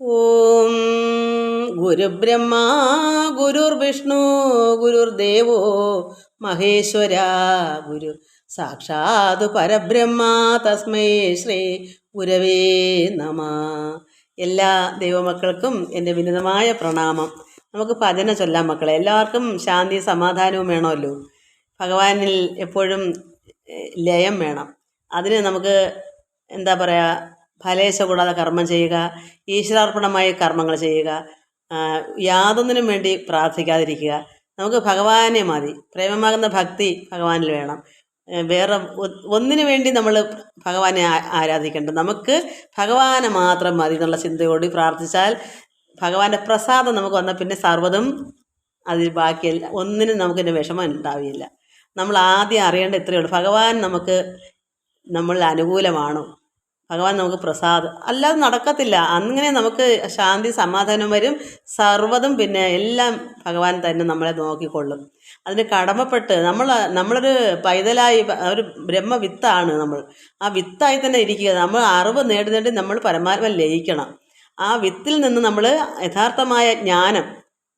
ഓം ഗുരുബ്രഹ്മ ഗുരുർവിഷ്ണു ഗുരുർദേവോ മഹേശ്വര ഗുരു സാക്ഷാത് പരബ്രഹ്മ തസ്മൈ ശ്രീ ഗുരവേ നമ. എല്ലാ ദൈവമക്കൾക്കും എന്റെ വിനീതമായ പ്രണാമം. നമുക്ക് ഭജന ചൊല്ലാം മക്കളെ. എല്ലാവർക്കും ശാന്തി സമാധാനവും വേണമല്ലോ. ഭഗവാനിൽ എപ്പോഴും ലയം വേണം. അതിന് നമുക്ക് എന്താ പറയുക ഫലേശ കൂടാതെ കർമ്മം ചെയ്യുക ഈശ്വരാർപ്പണമായി കർമ്മങ്ങൾ ചെയ്യുക യാതൊന്നിനും വേണ്ടി പ്രാർത്ഥിക്കാതിരിക്കുക. നമുക്ക് ഭഗവാനെ മതി. പ്രേമമാകുന്ന ഭക്തി ഭഗവാനിൽ വേണം. വേറെ ഒന്നിനു വേണ്ടി നമ്മൾ ഭഗവാനെ ആരാധിക്കേണ്ട നമുക്ക് ഭഗവാനെ മാത്രം മതി എന്നുള്ള ചിന്തയോടെ പ്രാർത്ഥിച്ചാൽ ഭഗവാന്റെ പ്രസാദം നമുക്ക് വന്ന പിന്നെ സർവതും അതിൽ ബാക്കിയെല്ലാം ഒന്നിനും നമുക്കിന്റെ വിഷമം ഉണ്ടാവില്ല. നമ്മൾ ആദ്യം അറിയേണ്ട ഇത്രയേ ഉള്ളൂ. ഭഗവാൻ നമുക്ക് നമ്മൾ അനുകൂലമാണോ. ഭഗവാൻ നമുക്ക് പ്രസാദം. അല്ലാതെ നടക്കത്തില്ല. അങ്ങനെ നമുക്ക് ശാന്തി സമാധാനം വരും. സർവതും പിന്നെ എല്ലാം ഭഗവാൻ തന്നെ നമ്മളെ നോക്കിക്കൊള്ളും. അതിന് കടമപ്പെട്ട് നമ്മൾ നമ്മളൊരു പൈതലായി ഒരു ബ്രഹ്മ വിത്താണ് നമ്മൾ. ആ വിത്തായി തന്നെ ഇരിക്കുക. നമ്മൾ അറിവ് നേടി നേടി നമ്മൾ പരമാത്മ ലയിക്കണം. ആ വിത്തിൽ നിന്ന് നമ്മൾ യഥാർത്ഥമായ ജ്ഞാനം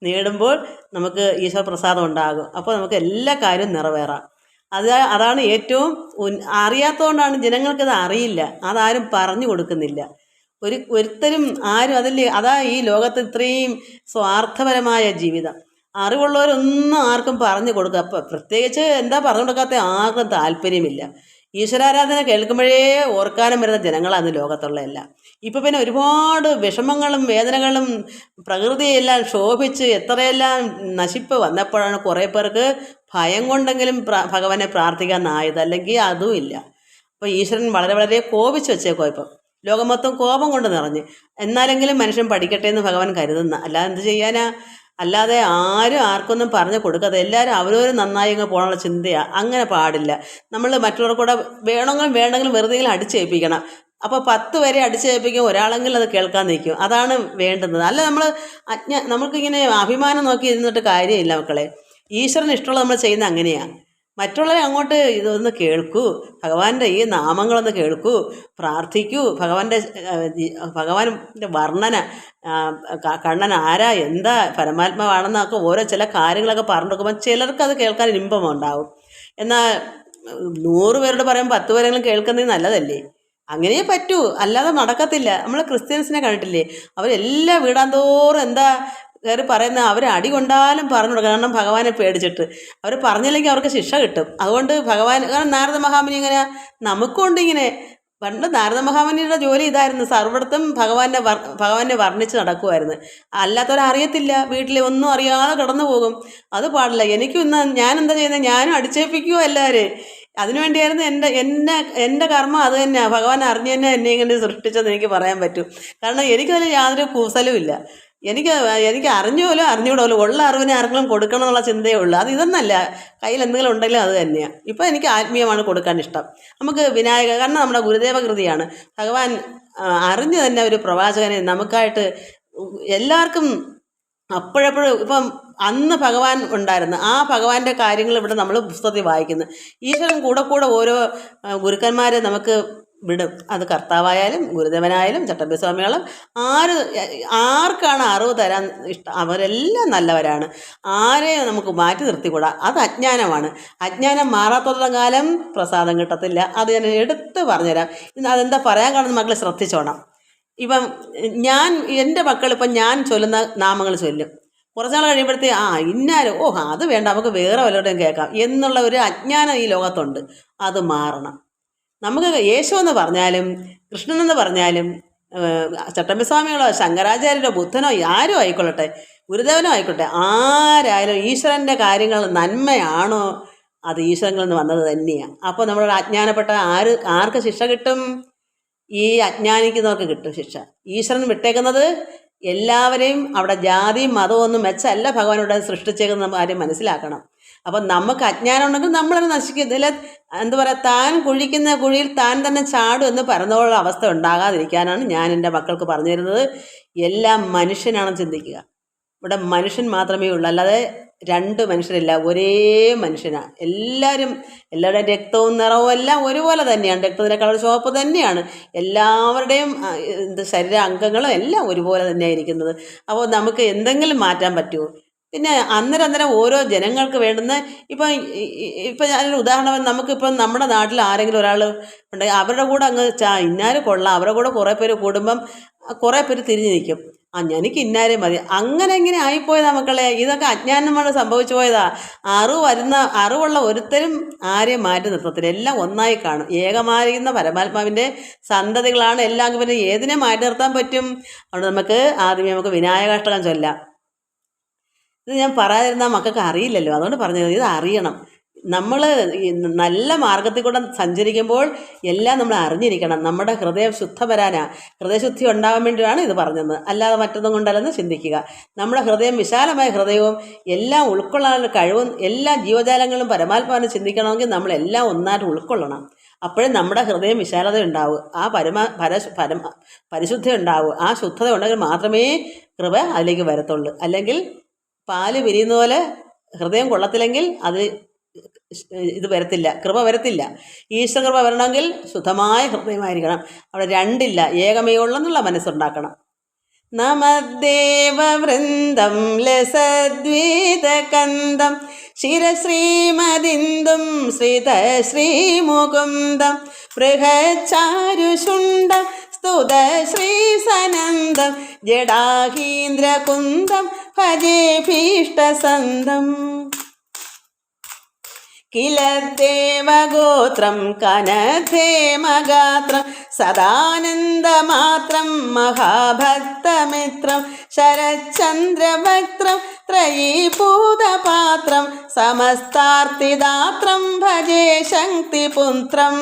നേടുമ്പോൾ നമുക്ക് ഈശ്വര പ്രസാദം ഉണ്ടാകും. അപ്പോൾ നമുക്ക് എല്ലാ കാര്യവും നിറവേറാം. അത് അതാണ് ഏറ്റവും അറിയാത്തതുകൊണ്ടാണ് ജനങ്ങൾക്കത് അറിയില്ല. അതാരും പറഞ്ഞു കൊടുക്കുന്നില്ല. ഒരു ഒരുത്തരും ആരും അതല്ലേ അതാ ഈ ലോകത്ത് ഇത്രയും സ്വാർത്ഥപരമായ ജീവിതം. അറിവുള്ളവരൊന്നും ആർക്കും പറഞ്ഞു കൊടുക്കുക പ്രത്യേകിച്ച് എന്താ പറഞ്ഞു കൊടുക്കാത്ത ആർക്കും താല്പര്യമില്ല. ഈശ്വരാരാധന കേൾക്കുമ്പോഴേ ഓർക്കാനും വരുന്ന ജനങ്ങളാണ് ലോകത്തുള്ള എല്ലാം. ഇപ്പം പിന്നെ ഒരുപാട് വിഷമങ്ങളും വേദനകളും പ്രകൃതിയെല്ലാം ശോഭിച്ച് എത്രയെല്ലാം നശിപ്പ് വന്നപ്പോഴാണ് കുറേ പേർക്ക് ഭയം കൊണ്ടെങ്കിലും ഭഗവാനെ പ്രാർത്ഥിക്കാനായത് അല്ലെങ്കിൽ അതും ഇല്ല. അപ്പോൾ ഈശ്വരൻ വളരെ വളരെ കോപിച്ച് വെച്ചേക്കോ ഇപ്പം. ലോകം മൊത്തം കോപം കൊണ്ട് നിറഞ്ഞ്. എന്നാലെങ്കിലും മനുഷ്യൻ പഠിക്കട്ടെ എന്ന് ഭഗവാൻ കരുതുന്ന. അല്ലാതെ എന്ത് ചെയ്യാനാ? അല്ലാതെ ആരും ആർക്കൊന്നും പറഞ്ഞു കൊടുക്കാതെ എല്ലാവരും അവരവരും നന്നായി അങ്ങ് പോകാനുള്ള ചിന്തയാണ് അങ്ങനെ പാടില്ല. നമ്മൾ മറ്റുള്ളവർ കൂടെ വേണമെങ്കിലും വേണ്ടെങ്കിലും വെറുതെ അടിച്ചേൽപ്പിക്കണം. അപ്പോൾ പത്ത് വരെ അടിച്ചേൽപ്പിക്കും ഒരാളെങ്കിലും അത് കേൾക്കാൻ നിൽക്കും. അതാണ് വേണ്ടുന്നത്. അല്ല നമ്മൾ അജ്ഞ നമുക്കിങ്ങനെ അഭിമാനം നോക്കി ഇരുന്നിട്ട് കാര്യമില്ല മക്കളെ. ഈശ്വരന് ഇഷ്ടമുള്ള നമ്മൾ ചെയ്യുന്നത് അങ്ങനെയാണ് മറ്റുള്ളവരെ അങ്ങോട്ട് ഇതൊന്ന് കേൾക്കൂ. ഭഗവാന്റെ ഈ നാമങ്ങളൊന്ന് കേൾക്കൂ. പ്രാർത്ഥിക്കൂ. ഭഗവാന്റെ ഭഗവാന്റെ വർണന കണ്ണൻ ആരാ? എന്താ? പരമാത്മാവാണെന്നൊക്കെ ഓരോ ചില കാര്യങ്ങളൊക്കെ പറഞ്ഞു കൊടുക്കുമ്പോൾ ചിലർക്ക് അത് കേൾക്കാൻ ഇമ്പമുണ്ടാവും. എന്നാൽ നൂറ് പേരോട് പറയുമ്പോൾ പത്ത് പേരെങ്കിലും കേൾക്കുന്നത് നല്ലതല്ലേ? അങ്ങനെ പറ്റൂ. അല്ലാതെ നടക്കത്തില്ല. നമ്മൾ ക്രിസ്ത്യൻസിനെ കണ്ടിട്ടില്ലേ? അവരെല്ലാം വീടാന്തോറും എന്താ കയറി പറയുന്ന അവർ അടി കൊണ്ടാലും പറഞ്ഞു കൊടുക്കണം. കാരണം ഭഗവാനെ പേടിച്ചിട്ട്. അവർ പറഞ്ഞില്ലെങ്കിൽ അവർക്ക് ശിക്ഷ കിട്ടും. അതുകൊണ്ട് ഭഗവാൻ കാരണം നാരദ മഹാമുനി ഇങ്ങനെ നമുക്കുണ്ട് ഇങ്ങനെ. പണ്ട് നാരദ മഹാമുനിയുടെ ജോലി ഇതായിരുന്നു. സർവടത്തും ഭഗവാനെ വർ ഭഗവാനെ വർണിച്ച് നടക്കുമായിരുന്നു അല്ലാത്തവരെ അറിയത്തില്ല. വീട്ടിൽ ഒന്നും അറിയാതെ കടന്നു പോകും. അത് പാടില്ല. എനിക്കും ഇന്ന് ഞാൻ എന്താ ചെയ്യുന്നത് ഞാനും അടിച്ചേൽപ്പിക്കുമോ എല്ലാവരും അതിനുവേണ്ടിയായിരുന്നു എന്റെ എന്നെ എന്റെ കർമ്മം അത് തന്നെയാണ് ഭഗവാൻ അറിഞ്ഞു തന്നെ എന്നെ ഇങ്ങനെ സൃഷ്ടിച്ചതെന്ന് എനിക്ക് പറയാൻ പറ്റും. കാരണം എനിക്കതിൽ യാതൊരു കൂസലും ഇല്ല. എനിക്ക് എനിക്ക് അറിഞ്ഞോലോ അറിഞ്ഞൂടോലോ ഉള്ള അറിവിനെ ആർക്കെങ്കിലും കൊടുക്കണം എന്നുള്ള ചിന്തയേ ഉള്ളൂ. അത് ഇതൊന്നല്ല. കയ്യിൽ എന്തെങ്കിലും ഉണ്ടെങ്കിലും അത് തന്നെയാണ് ഇപ്പം എനിക്ക് ആത്മീയമാണ് കൊടുക്കാൻ ഇഷ്ടം. നമുക്ക് വിനായക കാരണം നമ്മുടെ ഗുരുദേവ കൃതിയാണ് ഭഗവാൻ അറിഞ്ഞു തന്നെ ഒരു പ്രവാചകനെ നമുക്കായിട്ട് എല്ലാവർക്കും അപ്പോഴപ്പോഴും ഇപ്പം അന്ന് ഭഗവാൻ ഉണ്ടായിരുന്നു. ആ ഭഗവാന്റെ കാര്യങ്ങൾ ഇവിടെ നമ്മൾ പുസ്തകത്തിൽ വായിക്കുന്നു. ഈശ്വരൻ കൂടെ കൂടെ ഓരോ ഗുരുക്കന്മാരെ നമുക്ക് വിടും. അത് കർത്താവായാലും ഗുരുദേവനായാലും ചട്ടമ്പിസ്വാമികളും ആര് ആർക്കാണ് അറിവ് തരാൻ ഇഷ്ടം? അവരെല്ലാം നല്ലവരാണ്. ആരെ നമുക്ക് മാറ്റി നിർത്തിക്കൂടാ? അത് അജ്ഞാനമാണ്. അജ്ഞാനം മാറാത്തോളം കാലം പ്രസാദം കിട്ടത്തില്ല. അത് ഞാൻ എടുത്ത് പറഞ്ഞുതരാം. അതെന്താ പറയാൻ കാണുന്ന മക്കളെ ശ്രദ്ധിച്ചോണം. ഇപ്പം ഞാൻ എന്റെ മക്കൾ ഇപ്പം ഞാൻ ചൊല്ലുന്ന നാമങ്ങൾ ചൊല്ലും. കുറച്ച് നാൾ കഴിയുമ്പോഴത്തേ ആ ഇന്നാലും ഓ അത് വേണ്ട. നമുക്ക് വേറെ വല്ലവരുടെയും കേൾക്കാം. എന്നുള്ള ഒരു അജ്ഞാനം ഈ ലോകത്തുണ്ട്. അത് മാറണം. നമുക്ക് യേശു എന്ന് പറഞ്ഞാലും കൃഷ്ണൻ എന്ന് പറഞ്ഞാലും ചട്ടമ്പിസ്വാമികളോ ശങ്കരാചാര്യരോ ബുദ്ധനോ ആരും ആയിക്കൊള്ളട്ടെ ഗുരുദേവനോ ആയിക്കോട്ടെ ആരായാലും ഈശ്വരന്റെ കാര്യങ്ങൾ നന്മയാണോ അത് ഈശ്വരങ്ങളിൽ നിന്ന് വന്നത് തന്നെയാണ് അപ്പോൾ നമ്മളൊരു അജ്ഞാനപ്പെട്ട ആര് ആർക്ക് ശിക്ഷ കിട്ടും? ഈ അജ്ഞാനിക്കുന്നവർക്ക് കിട്ടും ശിക്ഷ. ഈശ്വരൻ വിട്ടേക്കുന്നത് എല്ലാവരെയും അവിടെ ജാതിയും മതവും ഒന്നും മെച്ചല്ല ഭഗവാനോട് സൃഷ്ടിച്ചേക്കുന്ന കാര്യം മനസ്സിലാക്കണം. അപ്പം നമുക്ക് അജ്ഞാനം ഉണ്ടെങ്കിൽ നമ്മളത് നശിക്കും. ഇതിൽ എന്താ പറയുക താൻ കുഴിക്കുന്ന കുഴിയിൽ താൻ തന്നെ ചാടും എന്ന് പറഞ്ഞുള്ള അവസ്ഥ ഉണ്ടാകാതിരിക്കാനാണ് ഞാൻ എന്റെ മക്കൾക്ക് പറഞ്ഞു തരുന്നത്. എല്ലാം മനുഷ്യനാണെന്ന് ചിന്തിക്കുക. ഇവിടെ മനുഷ്യൻ മാത്രമേ ഉള്ളൂ. അല്ലാതെ രണ്ട് മനുഷ്യരില്ല. ഒരേ മനുഷ്യനാണ് എല്ലാവരും എല്ലാവരുടെയും രക്തവും നിറവും എല്ലാം ഒരുപോലെ തന്നെയാണ്. രക്തത്തിന്റെ കളർ ചുവപ്പ് തന്നെയാണ്. എല്ലാവരുടെയും ശരീര അംഗങ്ങളും എല്ലാം ഒരുപോലെ തന്നെയാണ് ഇരിക്കുന്നത് അപ്പോൾ നമുക്ക് എന്തെങ്കിലും മാറ്റാൻ പറ്റുമോ? പിന്നെ അന്നേരം അന്നേരം ഓരോ ജനങ്ങൾക്ക് വേണ്ടുന്ന ഇപ്പം ഇപ്പം ഞാനൊരു ഉദാഹരണം നമുക്കിപ്പം നമ്മുടെ നാട്ടിൽ ആരെങ്കിലും ഒരാൾ ഉണ്ടെങ്കിൽ അവരുടെ കൂടെ അങ്ങ് ചാ ഇന്നാര് കൊള്ളാം. അവരുടെ കൂടെ കുറേ പേര് കൂടുമ്പം കുറേ പേര് തിരിഞ്ഞു നിൽക്കും ആ എനിക്ക് ഇന്നാരെ മതി. അങ്ങനെ ഇങ്ങനെ ആയിപ്പോയതാ മക്കളെ. ഇതൊക്കെ അജ്ഞാനമാണ് സംഭവിച്ചു പോയതാ. അറിവ് വരുന്ന അറിവുള്ള ഒരുത്തരും ആരെയും മാറ്റി നിർത്തത്തില്ല. എല്ലാം ഒന്നായി കാണും. ഏകമാരിയുന്ന പരമാത്മാവിന്റെ സന്തതികളാണ് എല്ലാം. പിന്നെ ഏതിനെ മാറ്റി നിർത്താൻ പറ്റും? അതുകൊണ്ട് നമുക്ക് ആദ്യമേ നമുക്ക് വിനായകാഷ്ടകം ചൊല്ലാം. ഇത് ഞാൻ പറയാതിരുന്നാൽ മക്കൾക്ക് അറിയില്ലല്ലോ. അതുകൊണ്ട് പറഞ്ഞത് ഇത് അറിയണം. നമ്മൾ നല്ല മാർഗത്തിൽ കൂടെ സഞ്ചരിക്കുമ്പോൾ എല്ലാം നമ്മൾ അറിഞ്ഞിരിക്കണം. നമ്മുടെ ഹൃദയം ശുദ്ധപരാനാ ഹൃദയശുദ്ധി ഉണ്ടാകാൻ വേണ്ടിയാണ് ഇത് പറഞ്ഞത്. അല്ലാതെ മറ്റൊന്നും കൊണ്ടല്ലെന്ന് ചിന്തിക്കുക. നമ്മുടെ ഹൃദയം വിശാലമായ ഹൃദയവും എല്ലാം ഉൾക്കൊള്ളാനുള്ള കഴിവും എല്ലാ ജീവജാലങ്ങളും പരമാത്മാവിനെ ചിന്തിക്കണമെങ്കിൽ നമ്മളെല്ലാം ഒന്നായിട്ട് ഉൾക്കൊള്ളണം. അപ്പോഴേ നമ്മുടെ ഹൃദയം വിശാലത ഉണ്ടാവും. ആ പരമ പര പരമ പരിശുദ്ധ ഉണ്ടാവും. ആ ശുദ്ധത ഉണ്ടെങ്കിൽ മാത്രമേ കൃപ അതിലേക്ക് വരത്തുള്ളൂ. അല്ലെങ്കിൽ പാൽ വിരിയുന്ന പോലെ ഹൃദയം കൊള്ളത്തില്ലെങ്കിൽ അത് ഇത് വരത്തില്ല കൃപ വരത്തില്ല. ഈശ്വര കൃപ വരണമെങ്കിൽ ശുദ്ധമായ ഹൃദയമായിരിക്കണം. അവിടെ രണ്ടില്ല ഏകമേ ഉള്ളെന്നുള്ള മനസ്സുണ്ടാക്കണം. നമദേവൃന്ദം ലസദ്വീതകന്ദം ശിരശ്രീമതിന്ദും ശ്രീത ശ്രീമുകുന്ദം ബൃഹച്ചാരുശുണ്ടം സ്തുത ശ്രീസനന്ദം ജഡാഹീന്ദ്രകുന്ദം ഭജേഭീഷ്ടസന്തം കില ദേവഗോത്രം കനധേമഗാത്രം സദാനന്ദമാത്രം മഹാഭക്തമിത്രം ശരചന്ദ്രഭക്ത്രം ത്രയീഭൂതപാത്രം സമസ്താർത്തിദാത്രം ഭജേ ശക്തിപുത്രം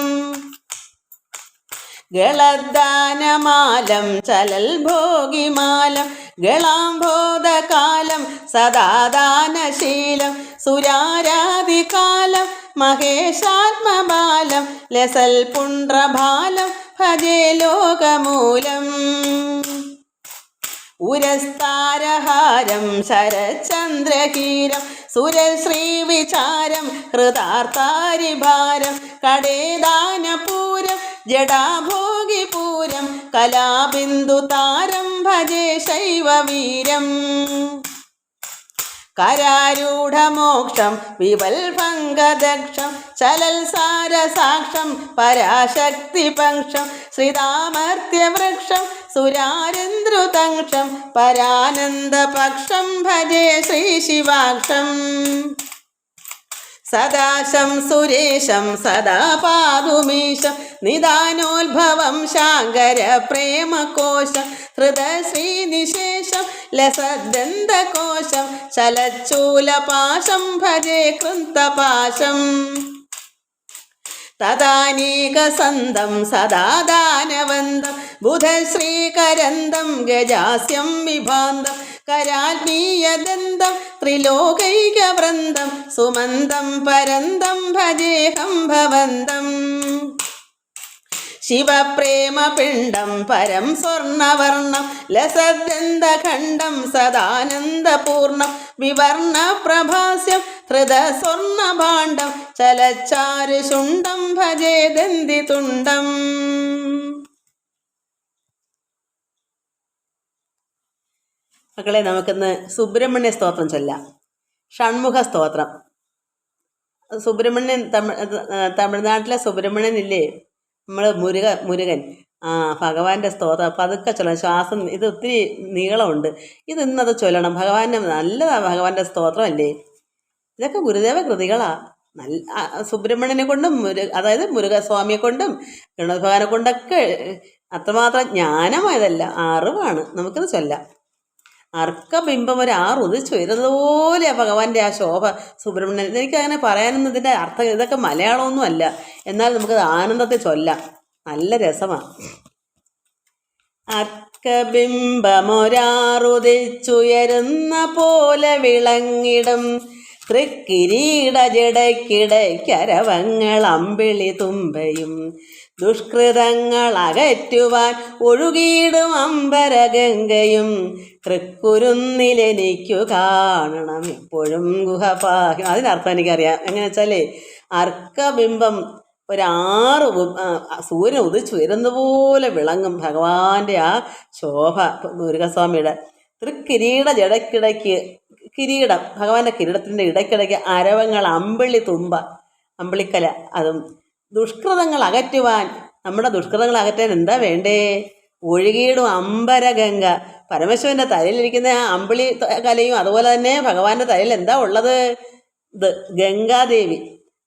ഗളദാനമാലം ചലൽ ഭോഗിമാലം ഗളാംബോധകാലം സദാദാനശീലം സുരാരാധികാലം മഹേഷാത്മബാലം ലസൽ പുണ്ട്രഭാലം ഭജേ ലോകമൂലം. ഉരസ്താരഹാരം ശരചന്ദ്രഹീരം സുരശ്രീവിചാരം ഹൃദാർത്താരിഭാരം കടേദാനപൂരം ജഡാഭോഗിപൂരം കലാബിന്ദുതാരം ഭജേ ശൈവവീരം കരാരൂഢമോക്ഷം വിവൽഭംഗദക്ഷം ചലൽ സാരസാക്ഷം പരാശക്തിപക്ഷം ശ്രീതാമർത്യവൃക്ഷം സുരാരന്ദ്രുതങ്ഷം പരാനന്ദപക്ഷം ഭജേ ശ്രീശിവാക്ഷം സദാശം സുരേശം സദാ പാതുമീശം നിദാനോത്ഭവം ശാങ്കര പ്രേമകോശം ഹൃദശ്രീനിശേഷം ലസദന്തകോശം ചലച്ചൂലപാശം ഭജേ കൃന്തപാശം. തദാനീകസന്തം സദാ ദാനവന്തം ബുധശ്രീകരന്തം ഗജാസ്യം വിഭാന്തം കരാത്മീയദന്തം ത്രിലോകൈകവൃന്ദം സുമന്തം പരന്തം ഭജേഹം ഭവന്തം ശിവപ്രേമപിണ്ഡം പരം സ്വർണവർണം ലസദന്തഖണ്ഡം സദാനന്ദപൂർണം വിവർണ പ്രഭാസ്യം ഹൃദ സ്വർണഭാണ്ഡം ചലച്ചാരുശുണ്ടം ഭജേ ദന്തിതുണ്ടം മക്കളെ നമുക്കിന്ന് സുബ്രഹ്മണ്യ സ്തോത്രം ചൊല്ലാം. ഷൺമുഖ സ്തോത്രം. സുബ്രഹ്മണ്യൻ തമിഴ് തമിഴ്നാട്ടിലെ സുബ്രഹ്മണ്യൻ ഇല്ലേ നമ്മൾ മുരുക മുരുകൻ. ആ ഭഗവാന്റെ സ്തോത്രം. പതുക്കെ ചൊല്ലണം ശ്വാസം ഇത് ഒത്തിരി നീളമുണ്ട്. ഇത് ഇന്നത് ചൊല്ലണം. ഭഗവാന്റെ നല്ലതാണ് ഭഗവാന്റെ സ്തോത്രം അല്ലേ ഇതൊക്കെ ഗുരുദേവ കൃതികളാണ് നല്ല സുബ്രഹ്മണ്യനെ കൊണ്ടും മുരു അതായത് മുരുകസ്വാമിയെ കൊണ്ടും ഗണഭഗവാനെ കൊണ്ടൊക്കെ അത്രമാത്രം ജ്ഞാനമായതല്ല. അറിവാണ്. നമുക്കിത് ചൊല്ലാം. അർക്കബിംബം ഒരു ആറ് ഉദിച്ചു. വരുന്നതുപോലെ ഭഗവാന്റെ ആ ശോഭ സുബ്രഹ്മണ്യൻ എനിക്ക് അങ്ങനെ പറയാനൊന്നും ഇതിന്റെ അർത്ഥം ഇതൊക്കെ മലയാളമൊന്നും അല്ല. എന്നാൽ നമുക്കത് ആനന്ദത്തെ ചൊല്ലാം. നല്ല രസമാണ് അർക്കബിംബമൊരാറുദിച്ചുയരുന്ന പോലെ വിളങ്ങിടും. തൃക്കിരീട ജടയ്ക്കിടയ്ക്കരവങ്ങൾ അമ്പിളി തുമ്പയും. ദുഷ്കൃതങ്ങൾ അകറ്റുവാൻ ഒഴുകിയിടും അമ്പരഗംഗയും. തൃക്കുരുന്നിലെനിക്കു കാണണം. എപ്പോഴും ഗുഹപാഹി അതിനർത്ഥം എനിക്കറിയാം. എങ്ങനെ വെച്ചാലേ അർക്കബിംബം ഒരാറ് സൂര്യൻ ഉദിച്ചു വരുന്ന പോലെ വിളങ്ങും ഭഗവാന്റെ ആ ശോഭ മുരുകസ്വാമിയുടെ തൃക്കിരീട ജടക്കിടയ്ക്ക് കിരീടം ഭഗവാന്റെ കിരീടത്തിന്റെ ഇടയ്ക്കിടയ്ക്ക് അരവങ്ങൾ അമ്പിളി തുമ്പ അമ്പിളിക്കല അതും ദുഷ്കൃതങ്ങൾ അകറ്റുവാൻ നമ്മുടെ ദുഷ്കൃതങ്ങൾ അകറ്റാൻ എന്താ വേണ്ടേ? ഒഴുകിയിടും അമ്പരഗംഗ. പരമശിവന്റെ തലയിലിരിക്കുന്ന ആ അമ്പിളി കലയും അതുപോലെ തന്നെ ഭഗവാന്റെ തലയിൽ എന്താ ഉള്ളത്? ഗംഗാദേവി.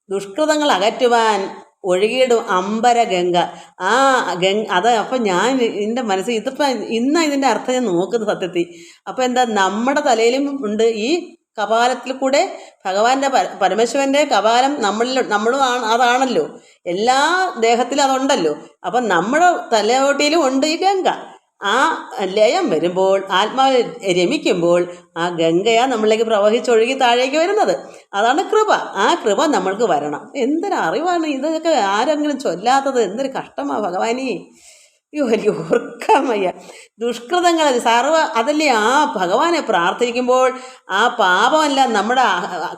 ദുഷ്കൃതങ്ങൾ അകറ്റുവാൻ ഒഴുകിയിടും അമ്പരഗംഗ. ആ ഗംഗ അത് അപ്പം ഞാൻ എന്റെ മനസ്സിൽ ഇതിപ്പം ഇന്നാ ഇതിന്റെ അർത്ഥം ഞാൻ നോക്കുന്നത് സത്യത്തിൽ. അപ്പം എന്താ നമ്മുടെ തലയിലും ഉണ്ട് ഈ കപാലത്തിൽ കൂടെ ഭഗവാന്റെ പര- പരമശിവന്റെ കപാലം നമ്മളിൽ നമ്മളും അതാണല്ലോ. എല്ലാ ദേഹത്തിലും അതുണ്ടല്ലോ. അപ്പം നമ്മുടെ തലയോട്ടിയിലും ഉണ്ട് ഈ ഗംഗ. ആ ലയം വരുമ്പോൾ ആത്മാവ് രമിക്കുമ്പോൾ ആ ഗംഗയാണ് നമ്മളിലേക്ക് പ്രവഹിച്ചൊഴുകി താഴേക്ക് വരുന്നത്. അതാണ് കൃപ. ആ കൃപ നമ്മൾക്ക് വരണം. എന്തൊരു അറിവാണ് ഇതൊക്കെ ആരെങ്കിലും ചൊല്ലാത്തത്? എന്തൊരു കഷ്ടമാണ് ഭഗവാനേ. അയ്യോ വലിയ ഓർക്കാൻ വയ്യ. ദുഷ്കൃതങ്ങൾ സർവ അതല്ലേ ആ ഭഗവാനെ പ്രാർത്ഥിക്കുമ്പോൾ ആ പാപമെല്ലാം നമ്മുടെ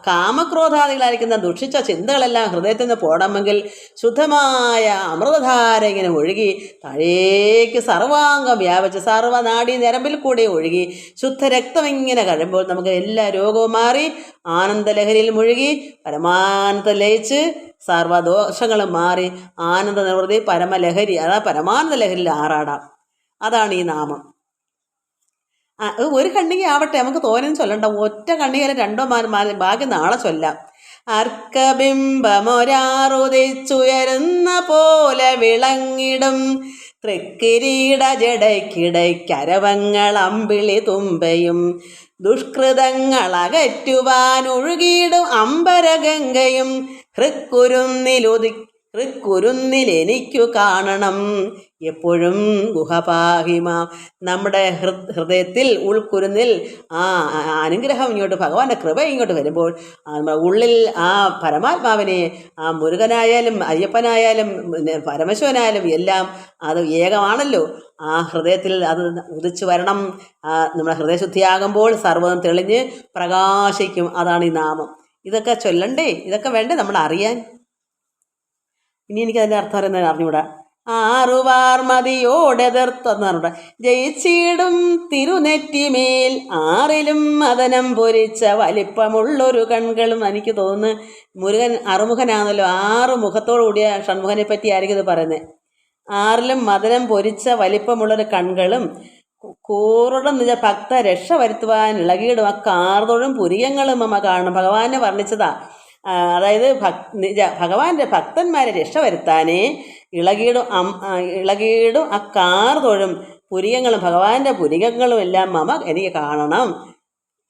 കാമക്രോധാദികളായിരിക്കുന്ന ദുഷിച്ച ചിന്തകളെല്ലാം ഹൃദയത്തിൽ നിന്ന് പോടാമെങ്കിൽ ശുദ്ധമായ അമൃതധാര ഇങ്ങനെ ഒഴുകി താഴേക്ക് സർവാംഗം വ്യാപിച്ച് സർവനാടി നിരമ്പിൽ കൂടെ ഒഴുകി ശുദ്ധരക്തം ഇങ്ങനെ കഴിയുമ്പോൾ നമുക്ക് എല്ലാ രോഗവും മാറി ആനന്ദലഹരിയിൽ മുഴുകി പരമാനന്ദ ലയിച്ച് സർവദോഷങ്ങളും മാറി ആനന്ദ നിവൃത്തി പരമലഹരി അതാ പരമാനന്ദ ലഹരിയിൽ ആറാടാം. അതാണ് ഈ നാമം. ഒരു കണ്ണിക ആവട്ടെ നമുക്ക് തോന്നും ചൊല്ലണ്ട? ഒറ്റ കണ്ണികയിലെ രണ്ടോ മാ മാ- ബാക്കി നാളെ ചൊല്ലാം. അർക്കബിംബമൊരാറുതിച്ചുയരുന്ന പോലെ വിളങ്ങിടും. തൃക്കിരീട ജടയ്ക്കിടയ്ക്കരവങ്ങളമ്പിളി തുമ്പയും ഒഴുകിയിടും അമ്പരഗംഗയും ഹൃക്കുരുന്നിലുതി ഹൃക്കുരുന്നിലെനിക്കു കാണണം എപ്പോഴും ഗുഹപാഹിമാം. നമ്മുടെ ഹൃദയത്തിൽ ഉൾക്കുരുന്നിൽ ആ അനുഗ്രഹം ഇങ്ങോട്ട് ഭഗവാന്റെ കൃപ ഇങ്ങോട്ട് വരുമ്പോൾ ഉള്ളിൽ ആ പരമാത്മാവിനെ ആ മുരുകനായാലും അയ്യപ്പനായാലും പരമശിവനായാലും എല്ലാം അത് ഏകമാണല്ലോ. ആ ഹൃദയത്തിൽ അത് ഉദിച്ചു വരണം. നമ്മുടെ ഹൃദയശുദ്ധിയാകുമ്പോൾ സർവം തെളിഞ്ഞ് പ്രകാശിക്കും. അതാണ് ഈ നാമം. ഇതൊക്കെ ചൊല്ലണ്ടേ? ഇതൊക്കെ വേണ്ടേ? നമ്മൾ അറിയാൻ ഇനി എനിക്ക് അതിന്റെ അർത്ഥം അറിയുന്നത് അറിഞ്ഞൂടാ. ആറുവാർ മതിയോടെ പറഞ്ഞൂടാ ജയിച്ചിടും തിരുനെറ്റിമേൽ ആറിലും മദനം പൊരിച്ച വലിപ്പമുള്ളൊരു കൺകളും എനിക്ക് തോന്നുന്നു. മുരുകൻ അറുമുഖനാണല്ലോ. ആറ് മുഖത്തോടു കൂടിയ ഷൺമുഖനെ പറ്റി ആയിരിക്കും ഇത് പറയുന്നത്. ആറിലും മദനം പൊരിച്ച വലിപ്പമുള്ളൊരു കൺകളും കൂറുടം നിജ ഭക്ത രക്ഷ വരുത്തുവാൻ ഇളകിയിടും. ആ കാർതൊഴും പുരിയങ്ങളും അമ്മ കാണും. ഭഗവാനെ വർണിച്ചതാ. അതായത് ഭക് നിജ ഭഗവാന്റെ ഭക്തന്മാരെ രക്ഷ വരുത്താനേ ഇളകീടും അം ആ, കാർ തൊഴും പുരികങ്ങളും ഭഗവാന്റെ പുരികങ്ങളും എല്ലാം മമ എനിക്ക് കാണണം.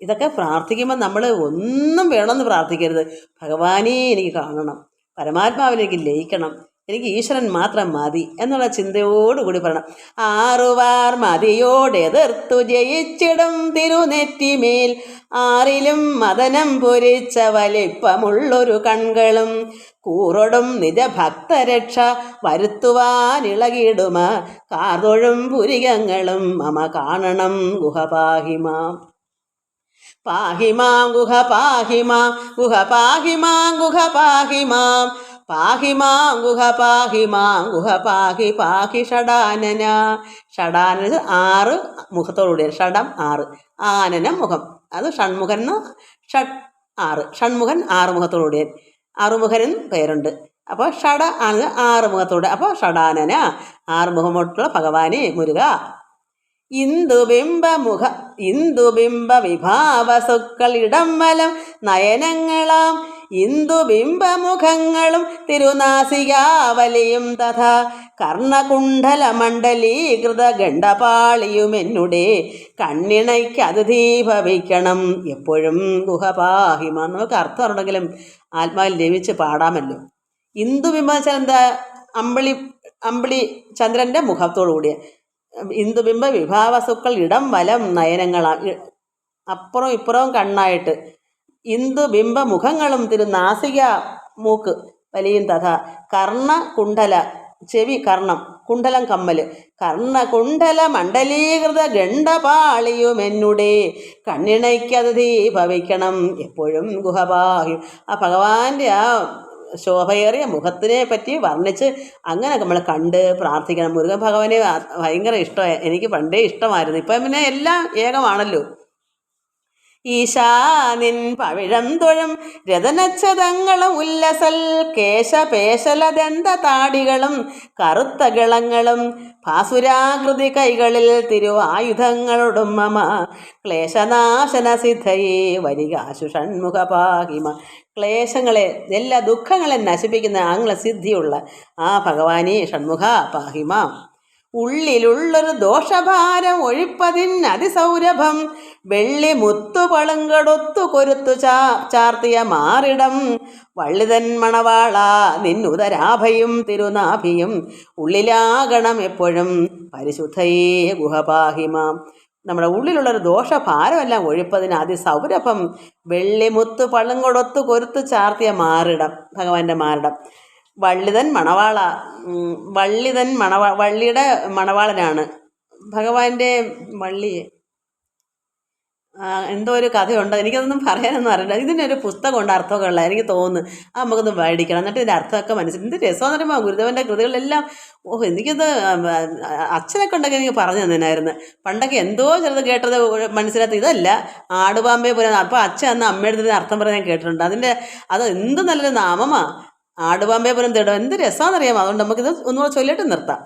ഇതൊക്കെ പ്രാർത്ഥിക്കുമ്പോൾ നമ്മൾ ഒന്നും വേണമെന്ന് പ്രാർത്ഥിക്കരുത്. ഭഗവാനെ എനിക്ക് കാണണം. പരമാത്മാവിലേക്ക് ലയിക്കണം. എനിക്ക് ഈശ്വരൻ മാത്രം മതി എന്നുള്ള ചിന്തയോടുകൂടി പറയണം. ആറുവാർ മതിയോടെതിർത്തു ജയിച്ചിടും തിരുനെറ്റിമേൽ. ആറിലും മദനം പൊരിച്ച വലിപ്പമുള്ളൊരു കൺകളും കൂറൊടും നിജഭക്തരക്ഷ വരുത്തുവാനിളകിടുമ. കാർതൊഴും പുരികങ്ങളും മമ കാണണം ഗുഹപാഹിമ പാഹിമാം ഗുഹ പാഹിമാം ഗുഹ പാഹിമാം ഗുഹ പാഹിമാം. പാഹിമാം ഗുഹ പാഹി ഗുഹ പാഹി പാഹി ഷടാനന. എന്ന് ആറ് മുഖത്തോടുകൂടിയ ഷടം ആറ്. ആനന മുഖം. അത് ഷൺമുഖൻ എന്ന് ആറ്. ഷൺമുഖൻ ആറ് മുഖത്തോടുകൂടിയ ആറുമുഖൻ പേരുണ്ട്. അപ്പോൾ ഷട ആണ് ആറ് മുഖത്തോടെ അപ്പോൾ ഷടാനന ആറ് മുഖമോട്ടുള്ള ഭഗവാനെ മുരുക. ഇന്ദുബിംബമുഖ ഇന്ദുബിംബ വിഭാവസുക്കൾ ഇടം വലം നയനങ്ങളാം. ഇന്ദുബിംബമുഖങ്ങളും തിരുനാസികാവലിയും തഥാ. കർണകുണ്ഠല മണ്ഡലീകൃത ഗണ്ഡപാളിയുമെന്നുടെ കണ്ണിണയ്ക്ക് അതിഥീഭവിക്കണം എപ്പോഴും ഗുഹപാഹിമ നമുക്ക് അർത്ഥം ഉണ്ടെങ്കിലും ആത്മാവിൽ ലഭിച്ച് പാടാമല്ലോ. ഇന്ദുബിംബ ചന്ദ്ര അമ്പിളി അമ്പിളി ചന്ദ്രന്റെ മുഖത്തോടു കൂടിയ ഇന്ദുബിംബ വിഭാവസുക്കൾ ഇടം വലം നയനങ്ങളാ. അപ്പുറം ഇപ്പുറവും കണ്ണായിട്ട്. ഇന്ദുബിംബ മുഖങ്ങളും തിരു നാസിക മൂക്ക് വലിയും തഥ. കർണ കുണ്ഡല ചെവി കർണം കുണ്ഡലം കമ്മൽ കർണ കുണ്ടല മണ്ഡലീകൃത ഗണ്ഡപാളിയും എന്നുടെ കണ്ണിണയ്ക്കതി ഭവിക്കണം. എപ്പോഴും ഗുഹപാഹി ആ ഭഗവാന്റെ ആ ശോഭയേറിയ മുഖത്തിനെ പറ്റി വർണിച്ച് അങ്ങനെ നമ്മൾ കണ്ട് പ്രാർത്ഥിക്കണം. മുരുകൻ ഭഗവാനെ ഭയങ്കര ഇഷ്ടമായി എനിക്ക് പണ്ടേ ഇഷ്ടമായിരുന്നു. ഇപ്പം പിന്നെ എല്ലാം ഏകമാണല്ലോ. ഈശാനിൻ പവിഴം തൊഴും രതനച്ചതങ്ങളും ഉല്ലസൽ കേശപേശലദന്ത താടികളും കറുത്ത ഗളങ്ങളും ഭാസുരാകൃതി കൈകളിൽ തിരുവായുധങ്ങളോടും മമ ക്ലേശനാശന സിദ്ധയേ വരികാശു ഷൺമുഖ ക്ലേശങ്ങളെ എല്ലാ ദുഃഖങ്ങളെ നശിപ്പിക്കുന്ന ആംഗ്ല സിദ്ധിയുള്ള ആ ഭഗവാനെ ഷൺമുഖ പാഹിമ ഉള്ളിലുള്ളൊരു ദോഷഭാരം ഒഴിപ്പതിൻ അതിസൗരഭം. വെള്ളി മുത്തു പളുങ്കടൊത്തു കൊരുത്തു ചാ ചാർത്തിയ മാറിടം. വള്ളിതൻ മണവാള നിന്നുദരാഭയും തിരുനാഭിയും. ഉള്ളിലാകണം എപ്പോഴും പരിശുദ്ധയേ ഗുഹപാഹിമാം. നമ്മുടെ ഉള്ളിലുള്ളൊരു ദോഷഭാരമെല്ലാം ഒഴിപ്പതിന് അതിസൗരഭം. വെള്ളി മുത്തു പളുങ്കടൊത്തു കൊരുത്തു ചാർത്തിയ മാറിടം ഭഗവാന്റെ മാറിടം. വള്ളിതൻ മണവാള വള്ളിതൻ മണവാ വള്ളിയുടെ മണവാളനാണ്. ഭഗവാന്റെ വള്ളി എന്തോ ഒരു കഥയുണ്ട്. എനിക്കതൊന്നും പറയാനൊന്നും അറിയില്ല. ഇതിനൊരു പുസ്തകമുണ്ട് അർത്ഥമൊക്കെ ഉള്ള എനിക്ക് തോന്നുന്നു. ആ നമുക്കൊന്ന് മേടിക്കണം. എന്നിട്ട് ഇതിന്റെ അർത്ഥമൊക്കെ മനസ്സിൽ എന്ത് രസമെന്ന് പറയുമ്പോൾ ഗുരുദേവന്റെ കൃതികളെല്ലാം ഓ എനിക്കത് അച്ഛനൊക്കെ ഉണ്ടെങ്കിൽ എനിക്ക് പറഞ്ഞു തന്നേനായിരുന്നു പണ്ടൊക്കെ എന്തോ ചിലത് കേട്ടത് മനസ്സിലാത്ത ഇതല്ല ആടുപാമ്പേ പോലെ. അപ്പോൾ അച്ഛൻ അന്ന് അമ്മയുടെ അർത്ഥം പറഞ്ഞ് കേട്ടിട്ടുണ്ട്. അതിന്റെ അത് എന്ത് നല്ലൊരു നാമമാ. ആടുപാമ്പേ പോലും തേടും എന്ത് രസമാണെന്നറിയാമോ അതുകൊണ്ട് നമുക്കിത് ഒന്നുകൂടെ ചൊല്ലിട്ട് നിർത്താം.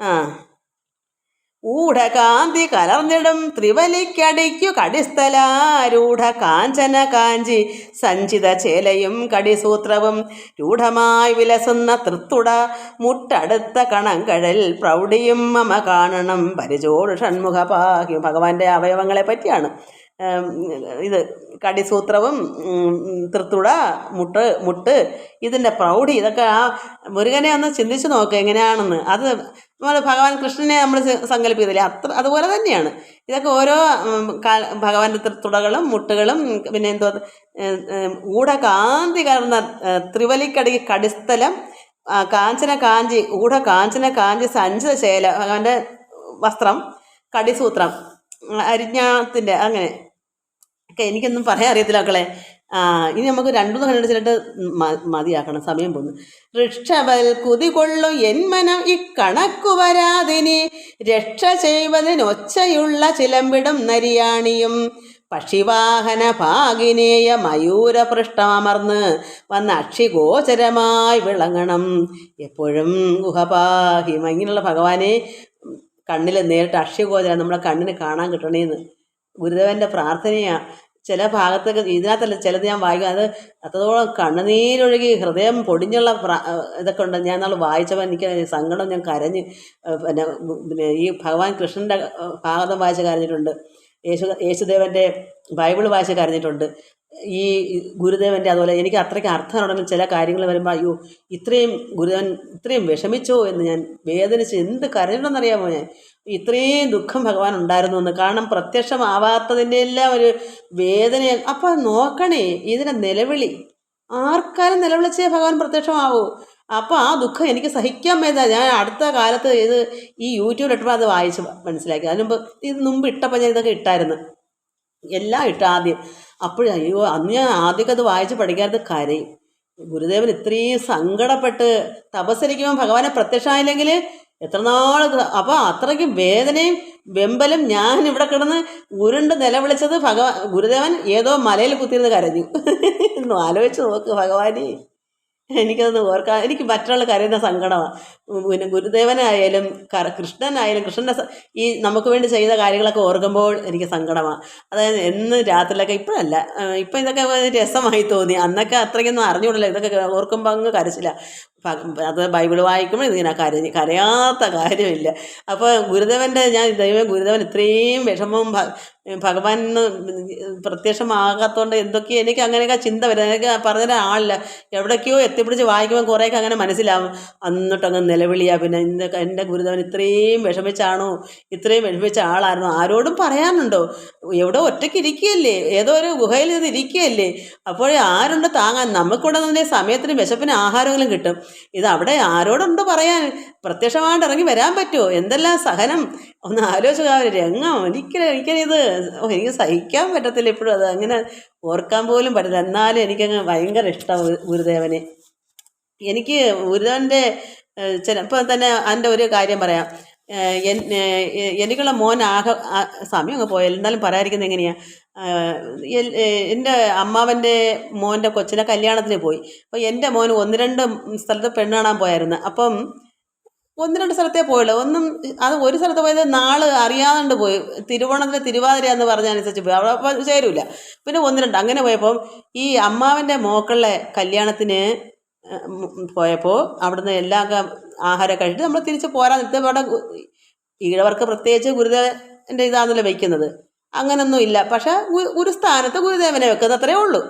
ആ. ഊഢകാന്തി കലർന്നിടും ത്രിവലിക്കടിക്കു കടിസ്ഥലാരൂഢ കാഞ്ചന കാഞ്ചി. സഞ്ചിത ചേലയും കടിസൂത്രവും രൂഢമായി വിലസുന്ന തൃത്തുട മുട്ടടുത്ത കണങ്കഴൽ പ്രൗഢിയും മമ കാണണം. പരിചോട് ഷൺമുഖ പാകി ഭഗവാന്റെ അവയവങ്ങളെ പറ്റിയാണ് ഇത് കടിസൂത്രവും തൃത്തുട മുട്ട് മുട്ട് ഇതിന്റെ പ്രൗഢി ഇതൊക്കെ ആ മുരുകനെ ഒന്ന് ചിന്തിച്ച് നോക്കുക എങ്ങനെയാണെന്ന്. അത് നമ്മൾ ഭഗവാൻ കൃഷ്ണനെ നമ്മൾ സങ്കല്പിക്കുന്നില്ലേ അത്ര അതുപോലെ തന്നെയാണ്. ഇതൊക്കെ ഓരോ ഭഗവാന്റെ തൃത്തുടകളും മുട്ടുകളും പിന്നെ എന്തോ ഊടകാന്തി കലർന്ന ത്രിവലിക്കടി കടിസ്ഥലം കാഞ്ചന കാഞ്ചി ഊഢ കാഞ്ചന കാഞ്ചി സഞ്ചിത ശേല ഭഗവാന്റെ വസ്ത്രം കടിസൂത്രം അരിഞ്ഞാത്തിന്റെ അങ്ങനെ. ഒക്കെ എനിക്കൊന്നും പറയാൻ അറിയത്തില്ല മക്കളെ. ഇനി നമുക്ക് രണ്ടുമൂന്ന് കണ്ടുപിടിച്ചിട്ട് മതിയാക്കണം. സമയം പോന്നു. ഋക്ഷവൽ കുതികൊള്ളും എന്മനം ഇക്കണക്കു വരാതിനി. രക്ഷ ചെയ്വതിനൊച്ചയുള്ള ചിലമ്പിടും നരിയാണിയും. പക്ഷിവാഹന ഭാഗിനേയ മയൂരപൃഷ്ഠമർന്ന് വന്ന അക്ഷിഗോചരമായി വിളങ്ങണം. എപ്പോഴും ഗുഹപാഹിമ. ഇങ്ങനെയുള്ള ഭഗവാനെ കണ്ണിൽ നേരിട്ട് അക്ഷിഗോചരം നമ്മളെ കണ്ണിന് കാണാൻ കിട്ടണേന്ന് ഗുരുദേവന്റെ പ്രാർത്ഥനയാണ് ചില ഭാഗത്തൊക്കെ ഇതിനകത്തല്ല ചിലത് ഞാൻ വായിക്കും. അത് അത്രത്തോളം കണ്ണുനീരൊഴുകി ഹൃദയം പൊടിഞ്ഞുള്ള ഇതൊക്കെ ഉണ്ട്. ഞാൻ നാൾ വായിച്ചപ്പോൾ എനിക്ക് സങ്കടം ഞാൻ കരഞ്ഞ് പിന്നെ പിന്നെ ഈ ഭഗവാൻ കൃഷ്ണന്റെ ഭാഗതം വായിച്ച് കരഞ്ഞിട്ടുണ്ട്. യേശു യേശുദേവന്റെ ബൈബിൾ വായിച്ച് കരഞ്ഞിട്ടുണ്ട്. ഈ ഗുരുദേവന്റെ അതുപോലെ എനിക്ക് അത്രയ്ക്ക് അർത്ഥമുണ്ടെങ്കിൽ ചില കാര്യങ്ങൾ വരുമ്പോൾ അയ്യോ ഇത്രയും ഗുരുദേവൻ ഇത്രയും വിഷമിച്ചോ? എന്ന് ഞാൻ വേദനിച്ച് എന്ത് കരയണമെന്നറിയാമോ ഞാൻ? ഇത്രയും ദുഃഖം ഭഗവാൻ ഉണ്ടായിരുന്നു എന്ന്. കാരണം പ്രത്യക്ഷമാവാത്തതിന്റെ എല്ലാം ഒരു വേദന അപ്പം നോക്കണേ ഇതിന്റെ നിലവിളി. ആർക്കാരും നിലവിളിച്ചേ ഭഗവാൻ പ്രത്യക്ഷമാവൂ. അപ്പോൾ ആ ദുഃഖം എനിക്ക് സഹിക്കാൻ വേണ്ട ഞാൻ അടുത്ത കാലത്ത് ഇത് ഈ യൂട്യൂബിൽ ഇട്ടപ്പോൾ അത് വായിച്ച് മനസ്സിലാക്കി. അതിന് മുമ്പ് ഇത് മുമ്പ് ഇട്ടപ്പോൾ ഞാൻ ഇതൊക്കെ ഇട്ടായിരുന്നു. എല്ലാം ഇട്ട ആദ്യം. അപ്പോഴും അയ്യോ അന്ന് ഞാൻ ആദ്യമൊക്കെ അത് വായിച്ച് പഠിക്കാത്തത് കരയും. ഗുരുദേവൻ ഇത്രയും സങ്കടപ്പെട്ട് തപസ്സരിക്കുമ്പോൾ ഭഗവാനെ പ്രത്യക്ഷമായില്ലെങ്കിൽ എത്ര അപ്പോൾ അത്രയ്ക്ക് വേദനയും വെമ്പലും ഞാൻ ഇവിടെ കിടന്ന് ഉരുണ്ട് നിലവിളിച്ചത് ഭഗവാൻ ഗുരുദേവൻ ഏതോ മലയിൽ കുത്തിയിരുന്ന് കരഞ്ഞു. ഒന്ന് ആലോചിച്ച് നോക്ക് ഭഗവാനെ. എനിക്കതൊന്ന് ഓർക്കാൻ എനിക്ക് മറ്റുള്ള കരയുന്ന സങ്കടമാണ് പിന്നെ ഗുരുദേവനായാലും കൃഷ്ണനായാലും കൃഷ്ണന്റെ ഈ നമുക്ക് വേണ്ടി ചെയ്ത കാര്യങ്ങളൊക്കെ ഓർക്കുമ്പോൾ എനിക്ക് സങ്കടമാണ് അതായത് എന്ന് രാത്രിയിലൊക്കെ ഇപ്പോഴല്ല. ഇപ്പം ഇതൊക്കെ രസമായി തോന്നി. അന്നൊക്കെ അത്രയ്ക്കൊന്നും അറിഞ്ഞുകൂടല്ലോ ഇതൊക്കെ ഓർക്കുമ്പോൾ അങ്ങ് കരച്ചില്ല. അത് ബൈബിൾ വായിക്കുമ്പോൾ ഇതിങ്ങനെ കരഞ്ഞ് കരയാത്ത കാര്യമില്ല. അപ്പോൾ ഗുരുദേവന്റെ ഞാൻ ദൈവം ഗുരുദേവൻ ഇത്രയും വിഷമവും ഭഗവാൻ പ്രത്യക്ഷമാകാത്തതുകൊണ്ട് എന്തൊക്കെ എനിക്ക് അങ്ങനെയൊക്കെ ചിന്ത വരുന്നത് എനിക്ക് പറഞ്ഞ ആളില്ല എവിടേക്കോ എത്തിപ്പിടിച്ച് വായിക്കുമ്പോൾ കുറേയൊക്കെ അങ്ങനെ മനസ്സിലാവും. എന്നിട്ടങ്ങ് നില നിലവിളിയാ പിന്നെ ഇന്ന് എന്റെ ഗുരുദേവൻ ഇത്രയും വിഷമിച്ചാണോ? ഇത്രയും വിഷമിച്ച ആളായിരുന്നു. ആരോടും പറയാനുണ്ടോ? എവിടെ ഒറ്റയ്ക്ക് ഇരിക്കുകയല്ലേ? ഏതോ ഒരു ഗുഹയിൽ നിന്ന് ഇരിക്കുകയല്ലേ? അപ്പോൾ ആരുണ്ട് താങ്ങാൻ? നമുക്കിവിടെ നിന്ന് സമയത്തിന് വിശപ്പിന് ആഹാരങ്ങളും കിട്ടും. ഇത് അവിടെ ആരോടുണ്ട് പറയാൻ? പ്രത്യക്ഷമായിട്ട് ഇറങ്ങി വരാൻ പറ്റുമോ? എന്തെല്ലാം സഹനം? ഒന്ന് ആലോചിക്കുക രംഗം. ഒരിക്കലും എനിക്കത് എനിക്ക് സഹിക്കാൻ പറ്റത്തില്ല ഇപ്പോഴും. അത് അങ്ങനെ ഓർക്കാൻ പോലും പറ്റില്ല. എന്നാലും എനിക്കങ്ങ് ഭയങ്കര ഇഷ്ടമാണ് ഗുരുദേവനെ. എനിക്ക് ഗുരുദേവന്റെ ചിലപ്പോൾ തന്നെ അതിന്റെ ഒരു കാര്യം പറയാം. എനിക്കുള്ള മോൻ ആകെ ആ- സമയം അങ്ങ് പോയാൽ എന്നാലും പറയാതിരിക്കുന്നത് എങ്ങനെയാണ് എന്റെ അമ്മാവന്റെ മോന്റെ കൊച്ചിനെ കല്യാണത്തിന് പോയി. അപ്പോൾ എന്റെ മോൻ ഒന്ന് രണ്ട് സ്ഥലത്ത് പെണ്ണ് കാണാൻ പോയായിരുന്നു. അപ്പം ഒന്ന് രണ്ട് സ്ഥലത്തേ പോയുള്ളൂ. ഒന്നും അത് ഒരു സ്ഥലത്ത് പോയത് നാൾ അറിയാതെ പോയി. തിരുവോണത്തിന് തിരുവാതിര എന്ന് പറഞ്ഞനുസരിച്ച് പോയി അവിടെ ചേരൂല. പിന്നെ ഒന്ന് രണ്ട് അങ്ങനെ പോയപ്പം ഈ അമ്മാവന്റെ മോക്കളുടെ കല്യാണത്തിന് പോയപ്പോൾ അവിടുന്ന് എല്ലാം ആഹാരം കഴിച്ചിട്ട് നമ്മൾ തിരിച്ച് പോരാൻ നിർത്തി അവിടെ ഈഴവർക്ക് പ്രത്യേകിച്ച് ഗുരുദേവന്റെ ഇതാണല്ലോ വയ്ക്കുന്നത് അങ്ങനൊന്നും ഇല്ല. പക്ഷേ ഗുരുസ്ഥാനത്ത് ഗുരുദേവനെ വെക്കുന്നത് അത്രയേ ഉള്ളൂ.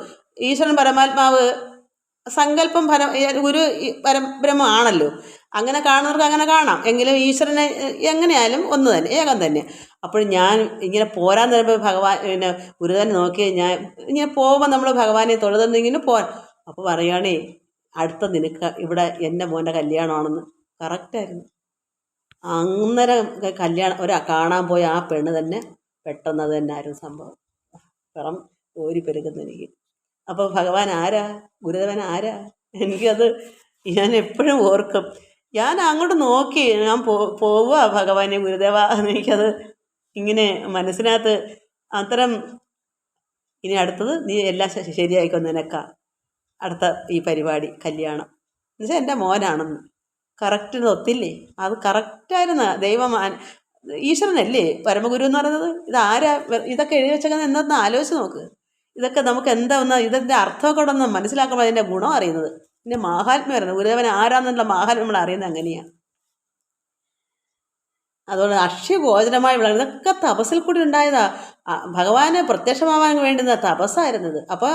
ഈശ്വരൻ പരമാത്മാവ് സങ്കല്പം പര ഗുരു പരബ്രഹ്മമാണല്ലോ. അങ്ങനെ കാണുന്നവർക്ക് അങ്ങനെ കാണാം. എങ്കിലും ഈശ്വരനെ എങ്ങനെയായാലും ഒന്ന് തന്നെ ഏകം തന്നെ. അപ്പോൾ ഞാൻ ഇങ്ങനെ പോരാൻ തരുമ്പോൾ ഭഗവാൻ പിന്നെ ഗുരുദേവൻ നോക്കി ഞാൻ ഇങ്ങനെ പോകുമ്പോൾ നമ്മൾ ഭഗവാനെ തൊഴുതെന്നിങ്ങനെ പോരാ. അപ്പോൾ പറയുകയാണേ അടുത്ത നിനക്ക് ഇവിടെ എന്റെ മോന്റെ കല്യാണമാണെന്ന് കറക്റ്റായിരുന്നു അന്നേരം കല്യാണം ഒരു കാണാൻ പോയ ആ പെണ്ണ് തന്നെ പെട്ടെന്ന് അത് തന്നെ ആയിരുന്നു സംഭവം. പിറം ഓരി പെരുകുന്ന എനിക്ക്. അപ്പോൾ ഭഗവാൻ ആരാ? ഗുരുദേവൻ ആരാ? എനിക്കത് ഞാൻ എപ്പോഴും ഓർക്കും. ഞാൻ അങ്ങോട്ട് നോക്കി ഞാൻ പോ പോവുക ഭഗവാനെ ഗുരുദേവ എനിക്കത് ഇങ്ങനെ മനസ്സിനകത്ത് അത്തരം ഇനി അടുത്തത് നീ എല്ലാം ശ- ശരിയായിക്കോ നിനക്കാ. അടുത്ത ഈ പരിപാടി കല്യാണം. എന്നുവെച്ചാൽ എന്റെ മോനാണെന്ന്. കറക്റ്റിന് ഒത്തില്ലേ അത് കറക്റ്റായിരുന്നു ദൈവം ഈശ്വരനല്ലേ? പരമഗുരു എന്ന് പറയുന്നത്? ഇതാരാ? ഇതൊക്കെ എഴുതി വെച്ചേക്കുന്നത് എന്തെന്ന് ആലോചിച്ച് നോക്ക്. ഇതൊക്കെ നമുക്ക് എന്താ ഒന്ന് ഇതിന്റെ അർത്ഥമൊക്കെ ഉണ്ടെന്ന് മനസ്സിലാക്കുമ്പോൾ അതിന്റെ ഗുണം അറിയുന്നത്. പിന്നെ മാഹാത്മ്യം അറിയുന്നത് ഗുരുദേവൻ ആരാന്നുള്ള മാഹാത്മ്യം നമ്മൾ അറിയുന്നത് അങ്ങനെയാണ്. അതുകൊണ്ട് അക്ഷ്യഗോചരമായി വിളങ്ങുന്നത് ഇതൊക്കെ തപസ്സിൽ കൂടി ഉണ്ടായതാ. ഭഗവാന് പ്രത്യക്ഷമാവാൻ വേണ്ടുന്ന തപസ്സായിരുന്നത്. അപ്പോൾ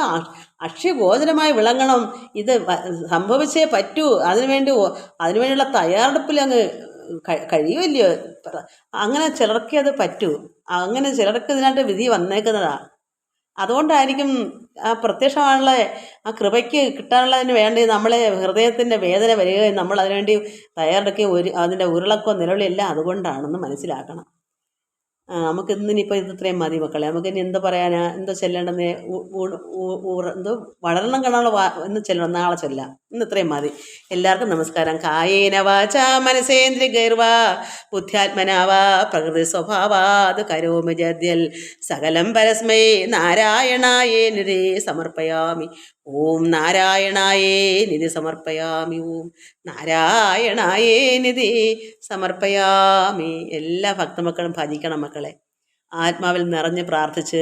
അക്ഷ്യഗോചരമായി വിളങ്ങണം. ഇത് സംഭവിച്ചേ പറ്റൂ. അതിനുവേണ്ടി അതിനുവേണ്ടിയുള്ള തയ്യാറെടുപ്പിൽ അങ്ങ് കഴി- കഴിയുമല്ലയോ അങ്ങനെ ചിലർക്കേ അത് പറ്റൂ. അങ്ങനെ ചിലർക്ക് ഇതിനായിട്ട് വിധി വന്നേക്കുന്നതാ. അതുകൊണ്ടായിരിക്കും ആ പ്രത്യക്ഷമായുള്ള ആ കൃപയ്ക്ക് കിട്ടാനുള്ളതിന് വേണ്ടി നമ്മളെ ഹൃദയത്തിന്റെ വേദന വരികയും നമ്മൾ അതിനുവേണ്ടി തയ്യാറെടുക്കുകയും ഒരു അതിന്റെ ഉരുളക്കോ നിലവിളിയെല്ലാം അതുകൊണ്ടാണെന്ന് മനസ്സിലാക്കണം. നമുക്ക് ഇന്നിനിപ്പോൾ ഇത് ഇത്രയും മതി മക്കളെ? നമുക്ക് ഇനി എന്താ പറയാനാ? എന്തോ ചെല്ലേണ്ടെന്ന് എന്തോ വളരണം കാണാനുള്ള വാ എന്ന് ചെല്ലണം നാളെ ചൊല്ലാം. ഇന്ന് ഇത്രയും മതി. എല്ലാവർക്കും നമസ്കാരം. കായേന വാച മനസേന്ദ്രി ഗൈർവാ ബുദ്ധ്യാത്മനാവാ പ്രകൃതി സ്വഭാവാത് കരോമി ജദ്യൽ. സകലം പരസ്മൈ നാരായണായേ നിരേ സമർപ്പയാമി. ഓം നാരായണായേ നിധി സമർപ്പയാമി ഓം നാരായണായേ നിധി സമർപ്പയാമി. എല്ലാ ഭക്തമക്കളും ഭജിക്കണം മക്കളെ. ആത്മാവിൽ നിറഞ്ഞ് പ്രാർത്ഥിച്ച്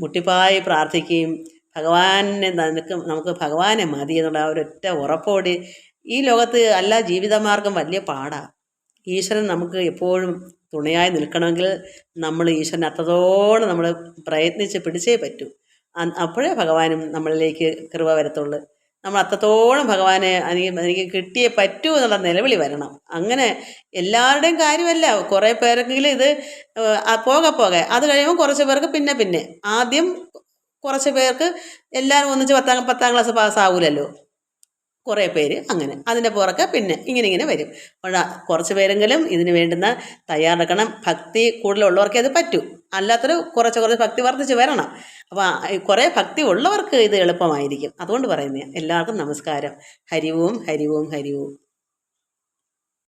മുട്ടിപ്പായി പ്രാർത്ഥിക്കുകയും ഭഗവാനെ നമുക്ക് നമുക്ക് ഭഗവാനെ മതി എന്നുള്ള ആ ഒരൊറ്റ ഉറപ്പോടെ ഈ ലോകത്ത് അല്ല ജീവിതമാർഗം വലിയ പാടാണ് ഈശ്വരൻ നമുക്ക് എപ്പോഴും തുണയായി നിൽക്കണമെങ്കിൽ നമ്മൾ ഈശ്വരൻ അത്രത്തോളം നമ്മൾ പ്രയത്നിച്ച് പിടിച്ചേ പറ്റൂ. അപ്പോഴേ ഭഗവാനും നമ്മളിലേക്ക് കൃപ വരത്തുള്ളൂ. നമ്മൾ അത്രത്തോളം ഭഗവാനെ എനിക്ക് എനിക്ക് കിട്ടിയേ പറ്റൂ എന്നുള്ള നിലവിളി വരണം. അങ്ങനെ എല്ലാവരുടെയും കാര്യമല്ല. കുറേ പേർക്കെങ്കിലും ഇത് പോക പോകെ. അത് കഴിയുമ്പോൾ കുറച്ച് പേർക്ക് പിന്നെ പിന്നെ. ആദ്യം കുറച്ച് പേർക്ക് എല്ലാവരും ഒന്നിച്ച് പത്താം പത്താം ക്ലാസ് പാസ്സാവൂലല്ലോ. കുറേ പേര് അങ്ങനെ അതിന്റെ പുറക്ക് പിന്നെ ഇങ്ങനെ ഇങ്ങനെ വരും. കുറച്ച് പേരെങ്കിലും ഇതിന് വേണ്ടുന്ന തയ്യാറെടുക്കണം. ഭക്തി കൂടുതലുള്ളവർക്കേ അത് പറ്റൂ. അല്ലാത്തൊരു കുറച്ച് കുറച്ച് ഭക്തി വർദ്ധിച്ച് വരണം. അപ്പോൾ കുറേ ഭക്തി ഉള്ളവർക്ക് ഇത് എളുപ്പമായിരിക്കും. അതുകൊണ്ട് പറയുന്നത് എല്ലാവർക്കും നമസ്കാരം. ഹരിവും ഹരിവും ഹരിവും.